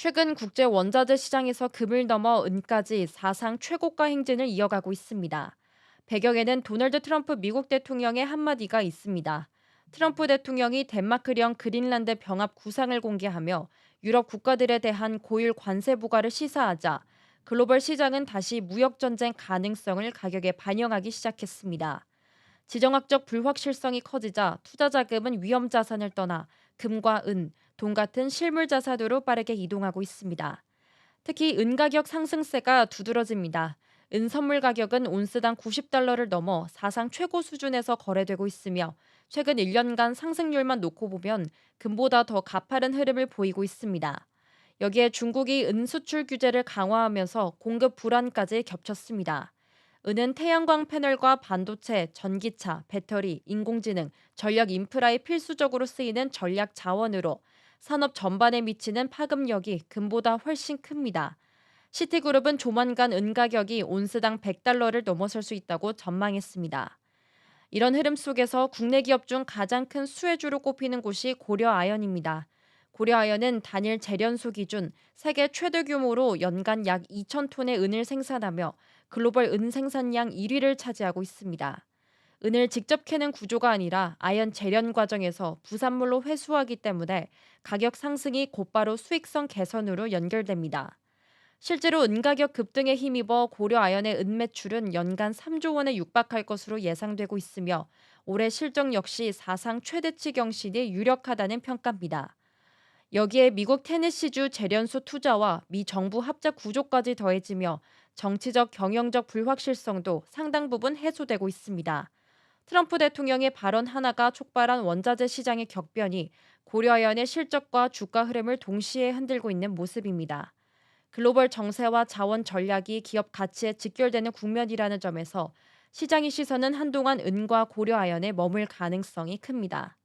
최근 국제 원자재 시장에서 금을 넘어 은까지 사상 최고가 행진을 이어가고 있습니다. 배경에는 도널드 트럼프 미국 대통령의 한마디가 있습니다. 트럼프 대통령이 덴마크령 그린란드 병합 구상을 공개하며 유럽 국가들에 대한 고율 관세 부과를 시사하자 글로벌 시장은 다시 무역 전쟁 가능성을 가격에 반영하기 시작했습니다. 지정학적 불확실성이 커지자 투자 자금은 위험 자산을 떠나 금과 은, 돈 같은 실물 자산으로 빠르게 이동하고 있습니다. 특히 은 가격 상승세가 두드러집니다. 은 선물 가격은 온스당 90달러를 넘어 사상 최고 수준에서 거래되고 있으며 최근 1년간 상승률만 놓고 보면 금보다 더 가파른 흐름을 보이고 있습니다. 여기에 중국이 은 수출 규제를 강화하면서 공급 불안까지 겹쳤습니다. 은은 태양광 패널과 반도체, 전기차, 배터리, 인공지능, 전력 인프라에 필수적으로 쓰이는 전략 자원으로 산업 전반에 미치는 파급력이 금보다 훨씬 큽니다. 시티그룹은 조만간 은 가격이 온스당 100달러를 넘어설 수 있다고 전망했습니다. 이런 흐름 속에서 국내 기업 중 가장 큰 수혜주로 꼽히는 곳이 고려아연입니다. 고려아연은 단일 재련소 기준 세계 최대 규모로 연간 약 2천 톤의 은을 생산하며 글로벌 은 생산량 1위를 차지하고 있습니다. 은을 직접 캐는 구조가 아니라 아연 재련 과정에서 부산물로 회수하기 때문에 가격 상승이 곧바로 수익성 개선으로 연결됩니다. 실제로 은 가격 급등에 힘입어 고려 아연의 은 매출은 연간 3조 원에 육박할 것으로 예상되고 있으며 올해 실적 역시 사상 최대치 경신이 유력하다는 평가입니다. 여기에 미국 테네시주 재련소 투자와 미 정부 합작 구조까지 더해지며 정치적 경영적 불확실성도 상당 부분 해소되고 있습니다. 트럼프 대통령의 발언 하나가 촉발한 원자재 시장의 격변이 고려아연의 실적과 주가 흐름을 동시에 흔들고 있는 모습입니다. 글로벌 정세와 자원 전략이 기업 가치에 직결되는 국면이라는 점에서 시장의 시선은 한동안 은과 고려아연에 머물 가능성이 큽니다.